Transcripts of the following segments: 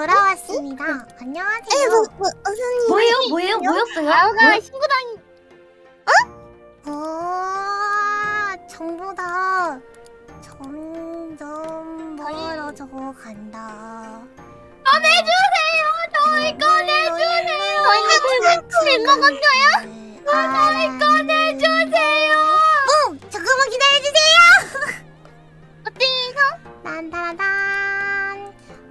돌아왔습니다. 에, 안녕하세요. 뭐, 뭐, 무슨 뭐예요? 뭐예요? 있어요? 뭐였어요? 아우가 신고당이 어, 정보다 점점 멀어져 간다. 꺼내주세요. 저희 꺼내주세요. 저희 될것 같아요. 저희 꺼내주세요. 뿡! 조금만 기다려주세요! 어때서? 딴따라단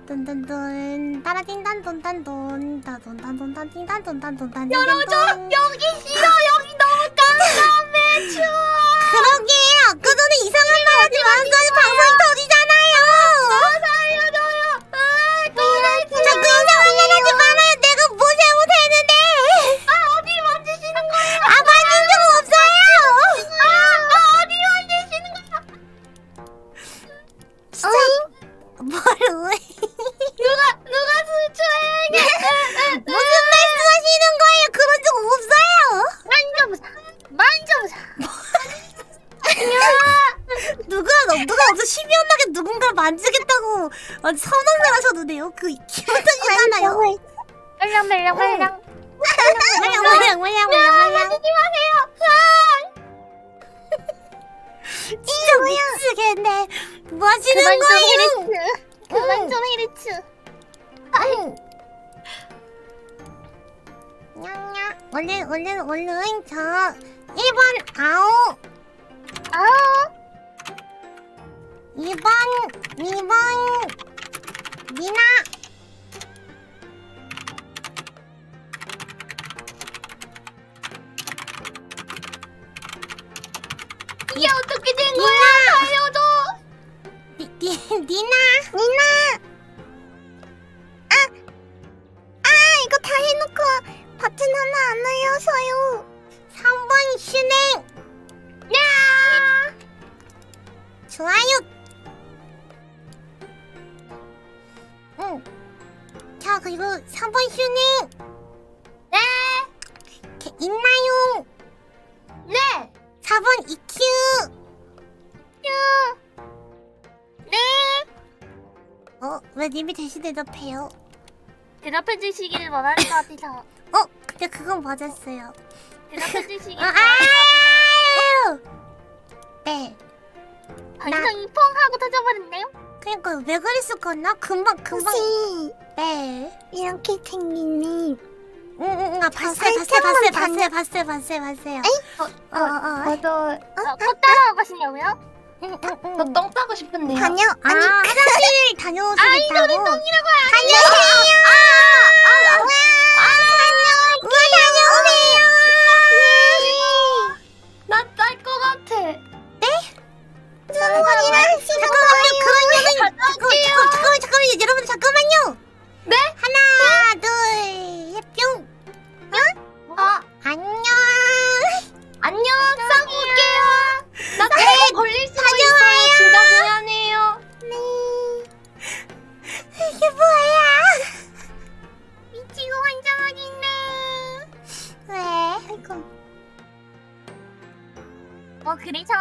뚠뚠뚠 따라딘단 돈단돈 따돈단돈단 띵단 돈단 돈단 열어줘. 여기 싫어. 여기 너무 깜깜해. 추워. 그러게 아까 전에 이상한 말 하지 말았더니 방송이 터 뭐 하시는 그만 좀 거예요 히리츠. 그만 좀 히리츠. 냥냥 얼른 얼른 얼른 저 1번 아오 아우. 2번 2번 미나 니, 니, 니나 니나! 아! 아, 이거 다 해놓고 버튼 하나 안 눌려서요. 3번 슈냉 야. 좋아요 응. 자 그리고 3번 슈냉 네. 게- 있나요? 네. 4번 EQ 네. 어? 왜 님이 대신 대답해요? 대답해 주시기를 원하는 것 같아서. 어? 근데 그건 맞았어요 대답해 주시기를 아, 원하는 것 같아서. 아유! 네 방송이 펑 하고 터져버렸네요. 그니까 왜 그랬을까나? 금방 금방 혹시 네 이렇게 생긴 님 응응응 아 봤어요 봤어요 살짝만 봤어요 봤어요 봤어요 봤어요 봤어요 어어 어 저도 어, 꽃 따라가고 가시냐고요? 응응응 저 똥 싸고 싶은데요. 다녀 아 아니 화장실 다녀오시겠다고 아, 이거는 똥이라고 다녀오세요. 아, 우와. 다녀오세요. 나짤것 같아. 누구랑 하시는 잠깐만요 거예요? 그런 여행 잠깐만 잠깐만 잠깐만 잠깐만요. 여러분 잠깐만요 어 그래서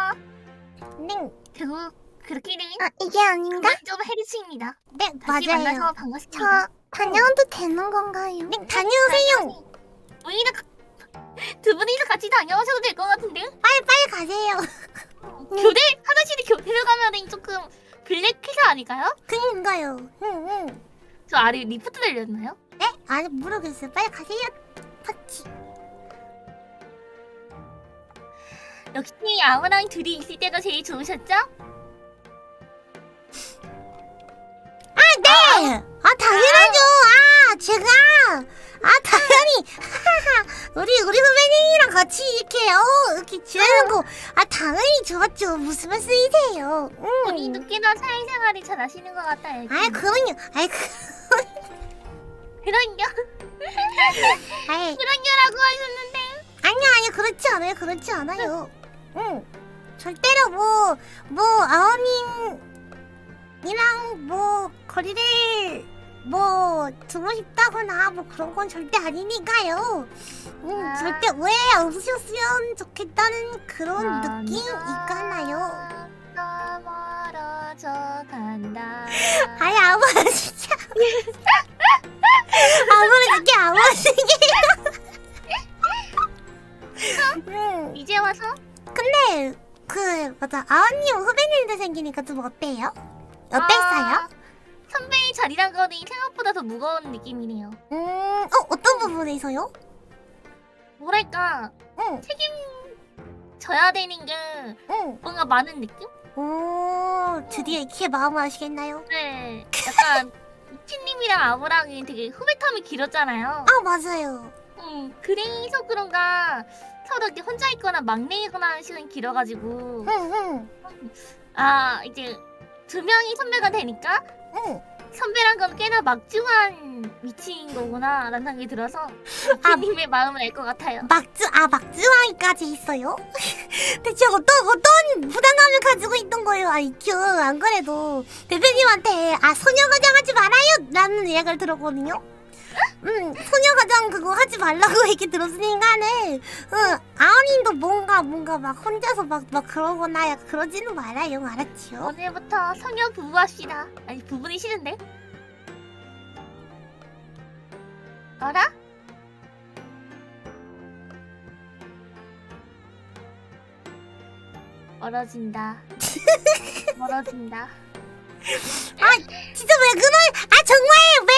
네, 결국 그렇게는 아 이게 아닌가? 그건 좀 헤르츠입니다. 네 다시 맞아요 만나서 저 반갑습니다. 다녀도 되는 건가요? 네 다녀오세요 가- 두 분이서 같이 다녀오셔도 될 것 같은데요? 빨리 빨리 가세요 교대 화장실에 교대를 가면은 조금 블랙 회사 아닐까요? 그니까요 응 응 저 아래 리프트 달렸나요? 네? 아니 모르겠어요 빨리 가세요 파치 역시 아무랑 둘이 있을 때가 제일 좋으셨죠? 네! 아 당연하죠! 아 제가! 아 당연히! 우리 우리 후배님이랑 같이 이렇게 어 이렇게 지내는 거 아 당연히 좋았죠. 무슨 말씀이세요? 본인 음. 느끼나 사회생활이 잘 하시는 것 같아요. 아이 그럼요. 아이 그 그럼요. 아이. 그럼요라고 하셨는데. 아니요 아니요. 그렇지 않아요. 그렇지 않아요 응 절대로 뭐 뭐 아버님이랑 뭐 거리를 뭐 두고 싶다거나 뭐 그런 건 절대 아니니까요 응 아. 절대 오해 없으셨으면 좋겠다는 그런 느낌 있잖아요 더 멀어져 간다. 아이 아버지 진짜 맞아. 아언님 후배님들 생기니까 좀 어때요? 어땠어요? 아, 선배의 자리란 거니 생각보다 더 무거운 느낌이네요. 음, 어 어떤 부분에서요? 뭐랄까 응, 져야 되는 게 응. 뭔가 많은 느낌? 오, 드디어 이키의 마음을 아시겠나요? 네, 약간 이치님이랑 아무랑이 되게 후배텀이 길었잖아요. 아 맞아요. 음, 그래서 그런가 서로 이렇게 혼자 있거나 막내이거나 하는 시간이 길어가지고 응, 응, 아 이제 두 명이 선배가 되니까 응. 선배란 건 꽤나 막중한 위치인 거구나 라는 생각이 들어서 아. 이치님의 마음을 알 것 같아요. 막주 아 막주왕이까지 있어요? 대체 어떤 어떤 부담감을 가지고 있던 거예요? 아 이큐 안 그래도 대표님한테 아 소녀가장 하지 말아요라는 이야기를 들었거든요. 음 소녀가장 그거 하지 말라고 얘기 들었으니까는 응 아언님도 뭔가 뭔가 막 혼자서 막 막 그러거나 약간 그러지는 말아요 알았지요? 오늘부터 성녀 부부 합시다. 아니 부분이 싫은데? 알아? 멀어진다. 멀어진다. 진짜 왜 그래? 아 정말 왜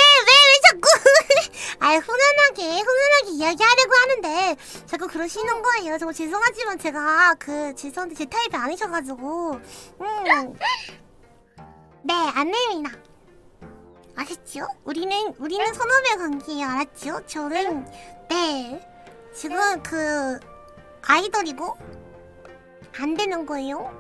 아 훈훈하게 훈훈하게 이야기하려고 하는데 자꾸 그러시는 거예요. 정말 죄송하지만 제가 그 죄송한데 제 타입이 아니셔가지고 음. 네 안내입니다. 아셨죠? 우리는 우리는 선후배 관계예요. 알았죠? 저는 네 지금 그 아이돌이고 안 되는 거예요.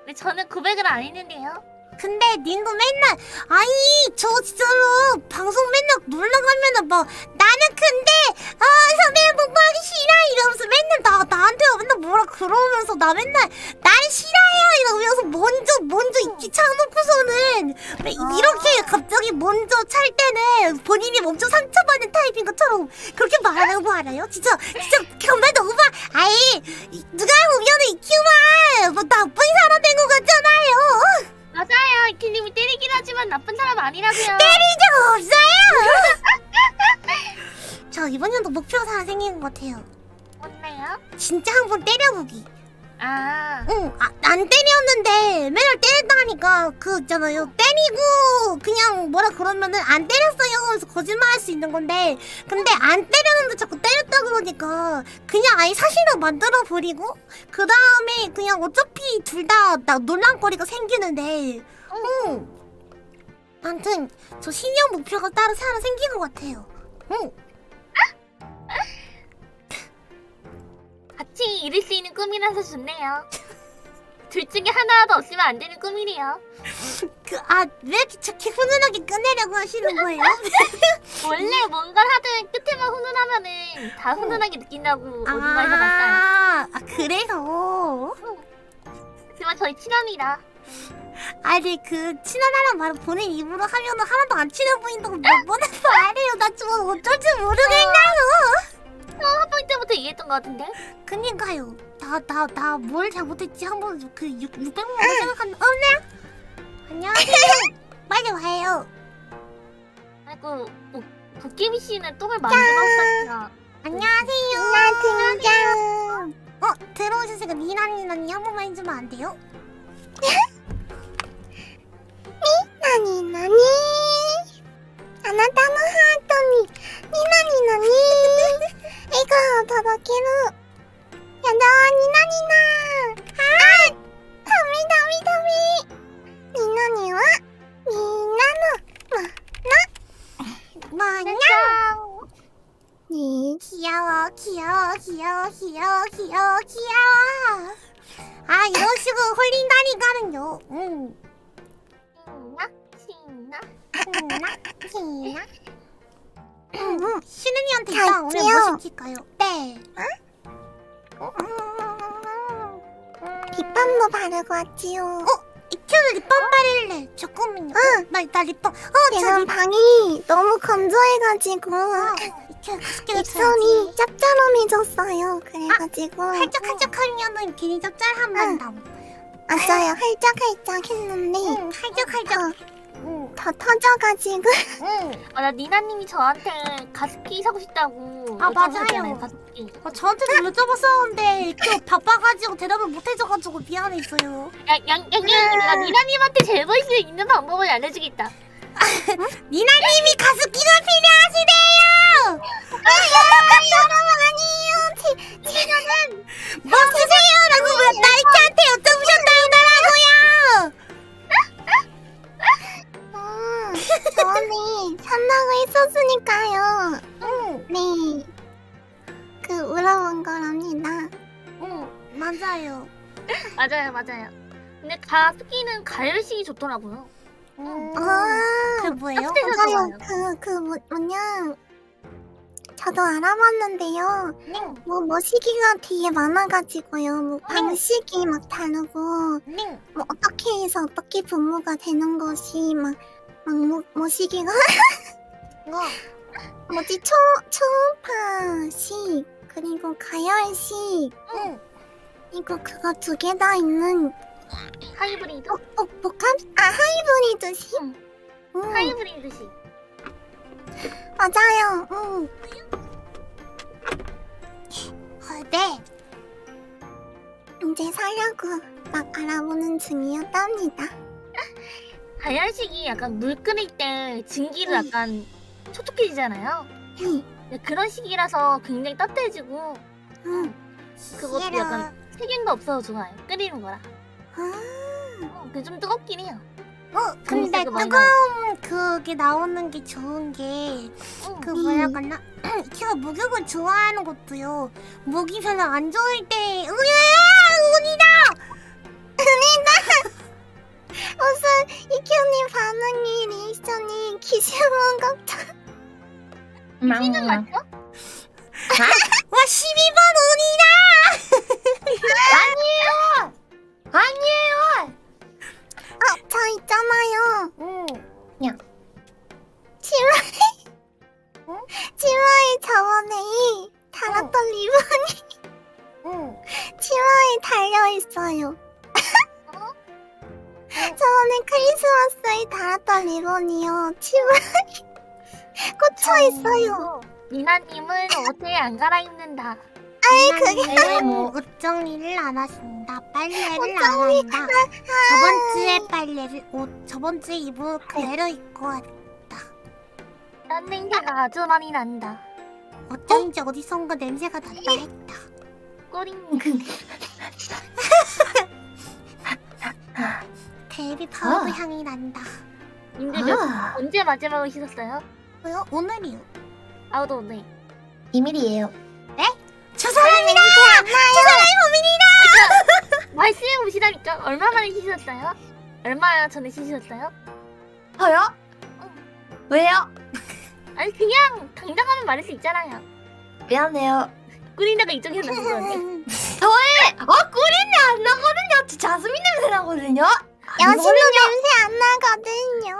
근데 저는 고백을 안 했는데요. 근데 님도 맨날 아니 저 진짜로 방송 맨날 놀러 가면은 뭐 나는 근데 아 선배 공부하기 싫어 이러면서 맨날 나 나한테 맨날 뭐라 그러면서 나 맨날 나는 싫어요 이러면서 먼저 먼저 입기 차놓고서는 왜 이렇게 갑자기 먼저 찰 때는 본인이 엄청 상처받는 타입인 것처럼 그렇게 말하는 거 알아요? 진짜 진짜 정말 너무 봐 아이 이- 누가 보면은 이큐만 뭐 나쁜 사람 된. 이 키님이 때리긴 하지만 나쁜 사람 아니라고요. 적 없어요. 저 이번 연도 목표가 하나 생긴 것 같아요. 뭔데요? 진짜 한 번 때려보기. 아, 응, 아, 안 때렸는데 맨날 때렸다니까 그 있잖아요. 때리고 그냥 뭐라 그러면은 안 때렸어요 하면서 거짓말할 수 있는 건데 근데 안 때렸는데 자꾸 때렸다 그러니까 그냥 아예 사실을 만들어 버리고 그 다음에 그냥 어차피 둘 다 나 논란거리가 생기는데 응. 아무튼 저 신년 목표가 따로 하나 생긴 것 같아요. 응. 같이 이룰 수 있는 꿈이라서 좋네요. 둘 중에 하나라도 없으면 안 되는 꿈이네요. 그, 아, 왜 이렇게 저렇게 훈훈하게 끝내려고 하시는 거예요? 원래 뭔가를 하든 끝에만 훈훈하면은 다 훈훈하게 느낀다고 어딘가에서 봤어요. 아, 아, 그래서. 하지만 저희 친합니다. 아니, 그, 친하다는 말을 본인 입으로 하면은 하나도 안 친해 보인다고 몇 번을 말해요. 나 지금 어쩔 줄 모르겠나요? 첫 번째 때부터 얘기했던 것 같은데? 그니까요. 나, 나, 나 뭘 잘못했지? 한번 그 6, 600만 원 생각한, 어, 네? 안녕하세요. 빨리 와요. 아이고, 뭐, 도깨비 씨는 똥을 만들었었구나. 안녕하세요. 나 등장. 어, 들어오셨으니까 니나니 나니 한 번만 해주면 안 돼요? 나니 나니. 아나타노 하토니. 니나니 나니. 이거 바바케루. 야다 니나니나. 아! 다미 다미 다미. 니나니와 니나노. 뭐냐? 니. 귀여워, 귀여워, 귀여워, 귀여워, 귀여워, 귀여워. 아, 이런 식으로 홀린다니까는요. 응. 신나? 신나? 신나? 신나? 응, 신은이한테 이따 오늘 갈게요. 뭐 시킬까요? 네. 립밤도 바르고 왔지요. 이큐는 립밤 바를래. 잠깐만요. 응. 나, 나 립밤. 어, 저 립... 방이 너무 건조해가지고 어, 이큐 가습기를 입술이 짭짤함해졌어요. 그래가지고 활짝활짝 하면은 괜히 짭짤한 응. 만다. 맞아요. 활짝활짝 했는데 응, 활짝활짝. 어, 응. 다 터져가지고 응. 아, 나 니나님이 저한테 가습기 사고 싶다고. 아, 여쭤보셨잖아요, 맞아요. 가습기. 어, 저한테도 여쭤봤었는데 또 바빠가지고 대답을 못해줘가지고 미안했어요. 야, 양, 양, 양, 나 니나님한테 잘 보일 수 있는 방법을 알려주겠다. 니나님이 가습기가 필요하시대요. 여러분 아니에요 제, 제가는 뭐 쓰세요라고 왜 나이트한테 여쭤보셨다 음, 저는 산다고 했었으니까요 응, 네 그 물어본 거랍니다 응, 맞아요. 맞아요, 맞아요. 근데 가습기는 가열식이 좋더라고요. 음, 아 그게 뭐예요? 따뜻해서 맞아요 좋아요. 그, 그 뭐, 뭐냐 저도 알아봤는데요 ning, 뭐 머시기가 되게 많아가지고요 뭐 방식이 막 다르고 ning. 뭐 어떻게 해서 어떻게 분무가 되는 것이 막, 막 모, 모시기가 어, 뭐지 초, 초음파식 그리고 가열식 응. 이거 그거 두 개 다 있는 하이브리드? 어, 어, 복합? 아 하이브리드식? 응. 음, 하이브리드식. 맞아요 음. 어, 네. 이제 사려고 막 알아보는 중이었답니다 가열식이 약간 물 끓일 때 증기로 음. 약간 촉촉해지잖아요. 네. 근데 그런 식이라서 굉장히 따뜻해지고 음. 그것도 싫어. 약간 색연도 없어서 좋아요. 끓이는 거라. 아, 어, 그게 좀 뜨겁긴 해요. 어, 근데 검색어 많이 뜨거운 그게 나오는 게 좋은 게 응. 그 음. 뭐라 그나 제가 목욕을 좋아하는 것도요 목이 별로 안 좋을 때 으야 무슨 이큐님 반응이 리액션이 기시문 같아 시즌 맞죠? 와 12번 어, 저 있잖아요! 운이다 응 치마에 있어요 미나님은 옷을 안 갈아입는다. 아이 그게 나는 옷 정리를 안 하신다 빨래를 안 한다 저번 주에 빨래를 옷 저번 주에 입은 옷 그대로 입고 왔다 난 냄새가 아주 많이 난다. 어쩐지 어 디선가 냄새가 났다 했다 꼬링. 베이비 파우더 아. 향이 난다 님들 몇, 언제 마지막으로 씻었어요? 뭐요? 오늘이요 아우도 오늘. 비밀이에요 저 사람이다! 말씀해 보시라니까 얼마 만에 씻었어요? 얼마 전에 씻으셨어요? 저요? 왜요? 아니 그냥 당당하면 말할 수 있잖아요. 미안해요 꾸린다가 이쪽에 나는 건데. 어 꿀인내 안 나거든요 저 자스민 냄새 나거든요 여신도 냄새 안 나거든요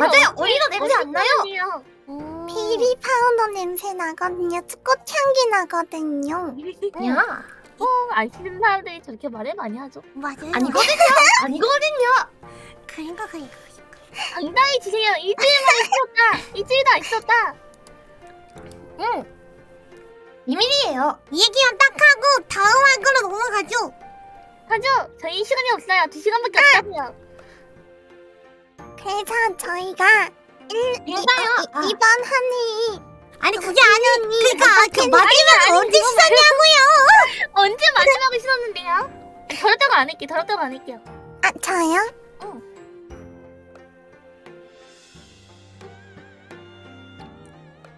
맞아요, 우리도 냄새 안 나요. 베이비 파우더 냄새 나거든요 꽃향기 나거든요 야 어, 안 씻는 사람들이 저렇게 말을 많이 하죠. 맞아요 아니거든요 아니거든요 그러니까 그러니까 당당히 지세요. 일주일 만에 씻었다. 일주일도 안 씻었다. 응 비밀이에요 얘기만 딱 하고 다음 할 걸로 넘어가죠 하죠. 저희 시간이 없어요. 두 시간밖에 없다고요. 그래서 저희가 일, 이, 맞아요. 이, 이, 이번 한해 아니 그게 아니 그니까 그 마지막에 언제 씻었냐고요 언제 마지막에 씻었는데요? 더럽다고 안 할게. 더럽다고 안 할게요. 아 저요?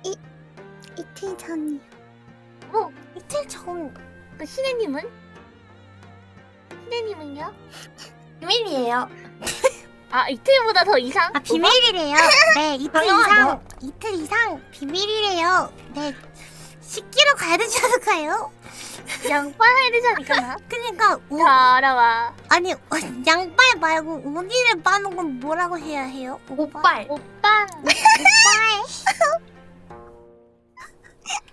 이 이틀 전이요 어, 이틀 전그 신혜님은? 신혜님은요? 비밀이에요 아 이틀보다 더 이상? 아 비밀이래요. 네 이틀 당연하죠. 이상 이틀 이상 비밀이래요. 네 씻기러 가야 되지 않을까요? 양파해야 되지 않을까? 그러니까 오, 다 알아와. 아니 어, 양발 말고 우기를 빠는 건 뭐라고 해야 해요? 오빨 오빠. 오빠의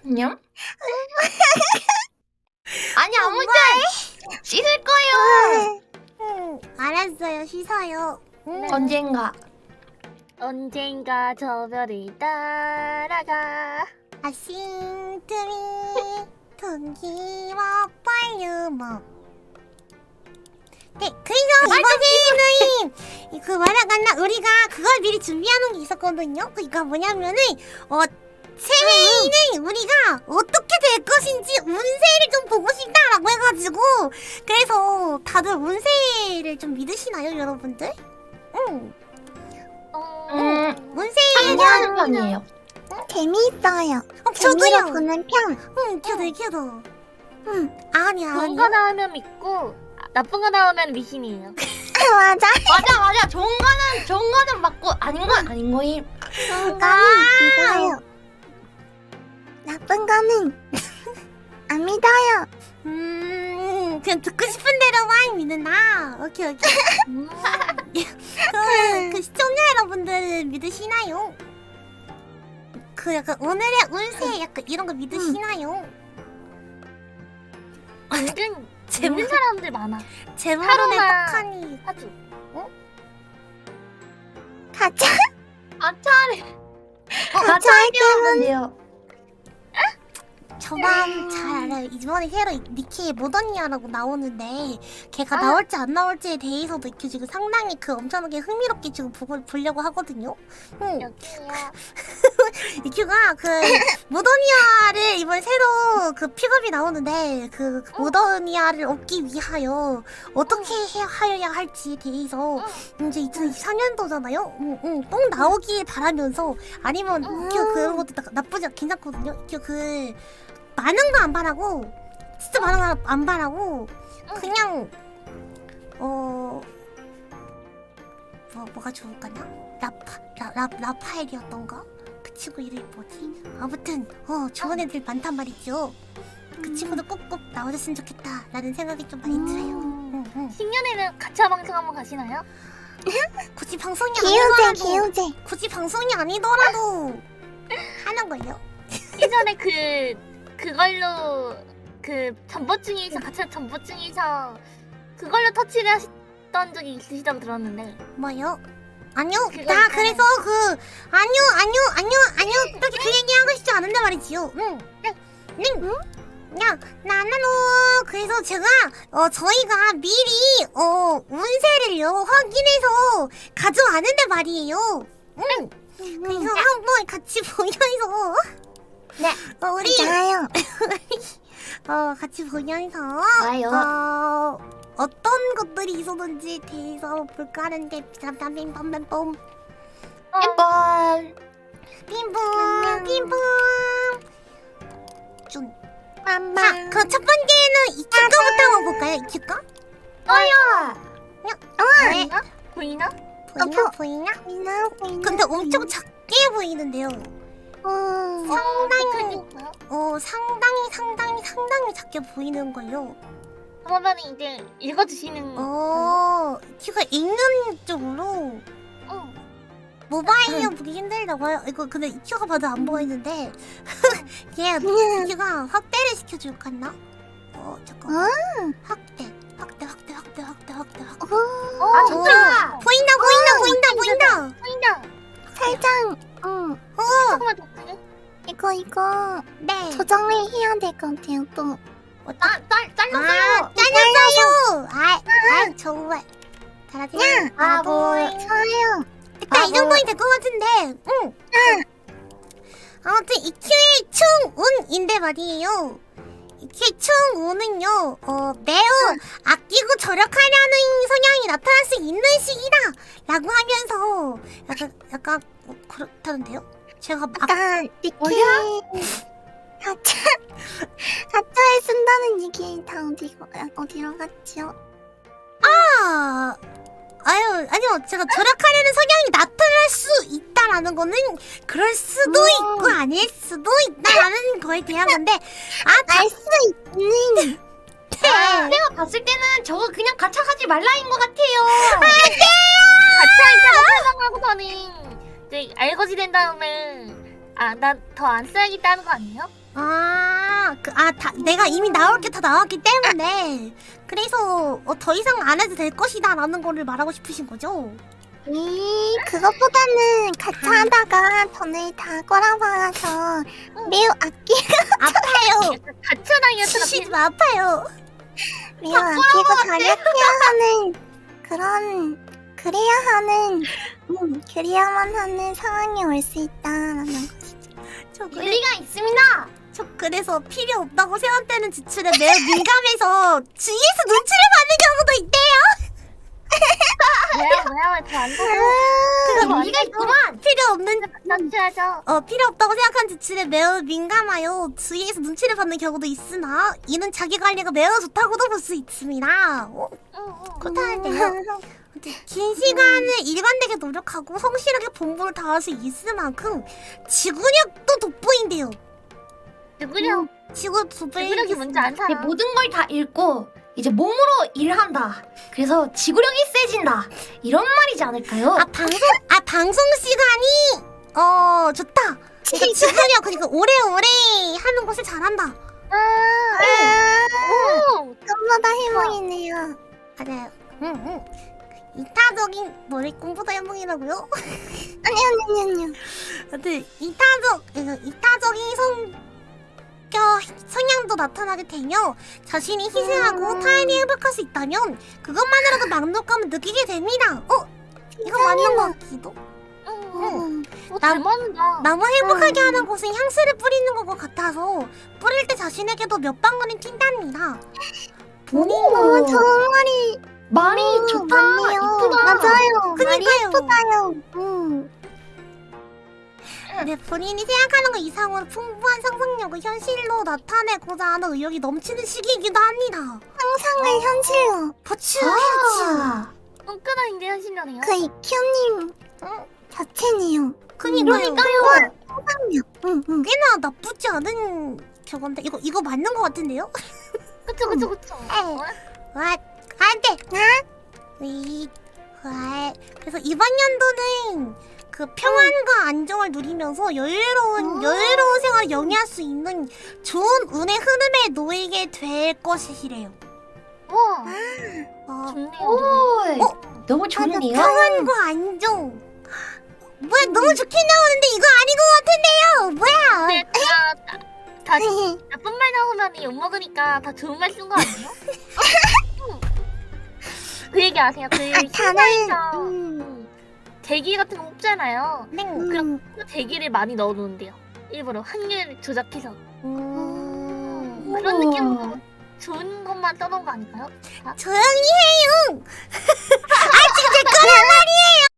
안녕? 아니 아무튼 씻을 거예요 음, 알았어요 씻어요. 음. 언젠가 언젠가 저 별을 따라가 아싱트미 동기와 빨유먹 네 그래서 이번 생에는 그 말하갔나 우리가 그걸 미리 준비하는 게 있었거든요 그니까 뭐냐면은 어 새해에는 우리가 어떻게 될 것인지 운세를 좀 보고 싶다라고 해가지고 그래서 다들 운세를 좀 믿으시나요 여러분들? 응 어... 음. 운세 참고하는 편이에요. 재미있어요. 어, 재미로 저도요 보는 편. 응 저도 저도 응 아니야 좋은 아니야 거 나오면 믿고 아, 나쁜 거 나오면 미신이에요 아, 맞아. 맞아 맞아 좋은 거는 좋은 거는 맞고 아닌 건 아닌 거임. 좋은 아. 믿어요. 나쁜 거는 안 믿어요. 음, 그냥 듣고 싶은 대로만 믿는다. 오케이, 오케이. 음. 그, 그 시청자 여러분들은 믿으시나요? 그 약간 오늘의 운세 약간 이런 거 믿으시나요? 은근 제목. 믿는 사람들 많아 제목에 하루나- 떡하니 아주 가자. 아차래. 어, 가차 할게요. 저만 잘 알아요. 이번에 새로 니키의 모더니아라고 나오는데 걔가 아. 나올지 안 나올지에 대해서도 이렇게 지금 상당히 그 엄청나게 흥미롭게 지금 보고 보려고 하거든요. 응. 이큐가 그 모더니아를 이번 새로 그 픽업이 나오는데 그, 그 모더니아를 얻기 위하여 어떻게 해 하여야 할지에 대해서 이제 2024년도잖아요. 응, 응, 꼭 나오길 바라면서 아니면 이큐 그런 것도 나, 나쁘지 않 괜찮거든요. 이큐 그 많은 거안 바라고 진짜 많은 거안 바라고 그냥 어. 뭐, 뭐가 좋을까나? 라파, 라, 라, 라파엘이었던가? 그 친구 이름이 뭐지? 아무튼 어 좋은 애들 많단 말이죠. 그 친구도 꼭꼭 나와줬으면 좋겠다라는 생각이 좀 많이 들어요. 응, 응. 신년에는 가차 방송 한번 가시나요? 굳이 방송이 개우제, 아니더라도 개우제. 굳이 방송이 아니더라도 하는 걸요. 예전에 그 그걸로 그 전보증에서 가차 전보증에서 그걸로 터치를 하셨던 적이 있으시다고 들었는데 뭐요? 아니요, 그거 나 있잖아요. 그래서 그 아니요, 아니요, 아니요, 아니요 그렇게 그 얘기하고 싶지 않은데 말이지요. 응, 응, 응. 야, 어 그래서 제가 어 저희가 미리 어 운세를요 확인해서 가져왔는데 말이에요. 응. 그래서 한번 같이 보면서 네. 어, 우리 좋아요. 어 같이 보면서 좋아요. 어 어떤 것들이 있었는지 대해서 한번 볼까 하는데 빰빰빰빰빰 한번 빔봉 빔봉 좀. 자. 그럼 첫 번째는 이큐거부터 한번 볼까요? 이큐거? 어요. 네. 보이나? 보이나 보이나? 미나, 미나. 근데 엄청 작게 보이는데요. 어. 상당히 어, 어 상당히 상당히 상당히 작게 보이는 걸요. 그러면 이제 읽어주시는 어 이큐가 읽는 쪽으로 어. 모바일로 보기 힘들다고 요 이거 근데 이큐가 봐도 안 보이는데 얘 이큐가 확대를 시켜줄까나? 어 잠깐. 어? 확대 확대 확대 확대 확대 확대 확대. 어. 아좋 조정을 해야 될 것 같아요, 또. 짤짤 잘랐어요. 아, 잘렸어요. 아, 아, 정말. 잘하세요. 아, 뭐. 좋아요. 일단 아, 이 정도는 될것 같은데. 응. 아무튼 이큐의 총운인데 말이에요. 이큐의 총운은요, 어, 매우 아끼고 절약하려는 성향이 나타날 수 있는 시기다라고 하면서 약간 약간 어, 그렇다는데요? 제가 막 약간, 니키. 가짜. 가짜에 쓴다는 얘기 다 어디, 어디로 갔지요? 아, 아유, 아니요. 제가 절약하려는 성향이 나타날 수 있다라는 거는 그럴 수도 음. 있고 아닐 수도 있다라는 거에 대한 건데, 아, 다, 알수 있는. 아, 내가 봤을 때는 저거 그냥 가차 가지 말라인 것 같아요. 가차 있다고 설명하고서는 이제 알거지 된 다음에 아나 더 안 써야겠다는 거 아니에요? 아, 그, 아, 다, 내가 이미 나올 게 다 나왔기 때문에, 그래서 어, 더 이상 안 해도 될 것이다라는 거를 말하고 싶으신 거죠? 이 그것보다는 같이 하다가 돈을 다 꼬라박아서 매우 아끼고 아파요. 같이 다이어트가 치지 마 아파요. 매우 아끼고 절약해야 하는 그런 그래야 하는 음 그래야만 하는 상황이 올 수 있다라는. 저 그래 일리가 있습니다. 저 그래서 필요 없다고 생각되는 지출에 매우 민감해서 주위에서 눈치를 받는 경우도 있대요. 뭐야 뭐야 왜더안 아, 되고 일리가 있구만. 필요 없는 넣어야죠 어 필요 없다고 생각한 지출에 매우 민감하여 주위에서 눈치를 받는 경우도 있으나 이는 자기 관리가 매우 좋다고도 볼 수 있습니다. 어, 그렇다는데요. 긴 시간을 일관되게 노력하고 성실하게 본분을 다할 수 있을 만큼 지구력도 돋보인대요. 누구냐 지구 돋보이 누구력이 뭔지 안 이제 살아 모든 걸 다 잃고 이제 몸으로 일한다. 그래서 지구력이 세진다. 이런 말이지 않을까요? 아 방송 아 방송 시간이 어 좋다. 그러니까 지구력 그러니까 오래오래 하는 것을 잘한다. 오 꿈보다 해몽이네요. 맞아요. 응, 응. 이타적인 머리 꿈보다 해몽이라고요? 아니요, 아니요, 아니요. 근데 이타적, 그 이타적인 성 격, 성향도 나타나게 되며 자신이 희생하고 타인이 회복할 수 있다면 그것만으로도 만족감을 느끼게 됩니다. 어? 이거 맞는 것 같기도? 응. 잘 맞는다 나무 행복하게 하는 곳은 향수를 뿌리는 것과 같아서 뿌릴 때 자신에게도 몇 방울은 튄답니다. 오. 좋은 말이 말이 음, 좋다. 맞네요. 이쁘다. 맞아요. 그니까요. 예쁘다요. 음. 네, 본인이 생각하는 것 이상으로 풍부한 상상력을 현실로 나타내고자 하는 의욕이 넘치는 시기이기도 합니다. 상상을 현실로 보충해야지. 아. 끈끈한데 현실력이요 그 이큐님 자체네요. 그니까요. 상상력. 응, 응. 꽤나 나쁘지 않은 저건데 이거 이거 맞는 것 같은데요? 그쵸 그쵸 그쵸 에이. 와, 안돼. 이, 와. 그래서 이번 연도는 그 평안과 안정을 누리면서 여유로운 여유로운 생활을 영위할 수 있는 좋은 운의 흐름에 놓이게 될 것이래요. 우와 어, 좋네요 오. 어? 너무 좋네요. 평안과 안정. 뭐야 너무 좋게 나오는데 이거 아닌 것 같은데요. 뭐야? 근데 다, 다, 다 나쁜 말 나오면 욕먹으니까 다 좋은 말 쓴 거 아니에요? 그 얘기 아세요? 그 신화에서 음, 대기 같은 거 뽑잖아요 네. 그럼 그 대기를 많이 넣어놓는데요 일부러 확률 조작해서 음. 그런 느낌으로 좋은 것만 써놓은 거 아닐까요? 조용히 해요. 아 진짜 그런 말이에요.